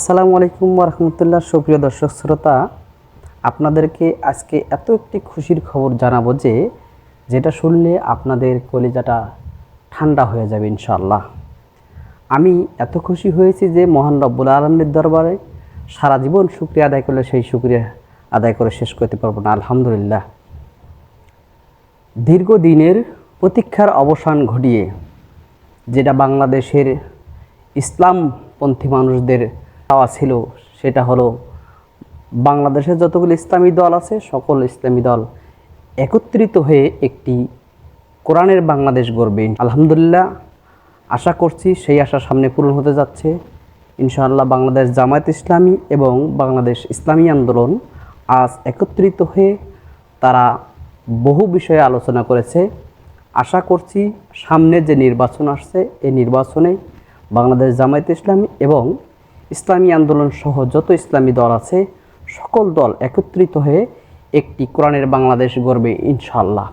আসসালামু আলাইকুম রহমতুল্লাহ। সুপ্রিয় দর্শক, শ্রোতা, আপনাদেরকে আজকে এত একটি খুশির খবর জানাব যে, যেটা শুনলে আপনাদের কলিজাটা ঠান্ডা হয়ে যাবে ইনশাল্লাহ আমি এত খুশি হয়েছি যে, মহান রব্বুল আলমের দরবারে সারা জীবন শুক্রিয়া আদায় করলে সেই শুক্রিয়া আদায় করে শেষ করতে পারব না, আলহামদুলিল্লাহ। দীর্ঘদিনের প্রতীক্ষার অবসান ঘটিয়ে, যেটা বাংলাদেশের ইসলামপন্থী মানুষদের চাওয়া ছিল, সেটা হলো বাংলাদেশের যতগুলো ইসলামী দল আছে, সকল ইসলামী দল একত্রিত হয়ে একটি কোরআনের বাংলাদেশ গড়বে। আলহামদুলিল্লাহ, আশা করছি সেই আশা সামনে পূরণ হতে যাচ্ছে। ইনশাআল্লাহ বাংলাদেশ জামায়াত ইসলামী এবং বাংলাদেশ ইসলামী আন্দোলন আজ একত্রিত হয়ে তারা বহু বিষয়ে আলোচনা করেছে। আশা করছি সামনে যে নির্বাচন আসছে এই নির্বাচনে বাংলাদেশ জামায়াত ইসলামী এবং ইসলামী আন্দোলন সহ যত ইসলামী দল আছে, সকল দল একত্রিত হয়ে একটি কোরআনের বাংলাদেশ গড়বে ইনশাআল্লাহ।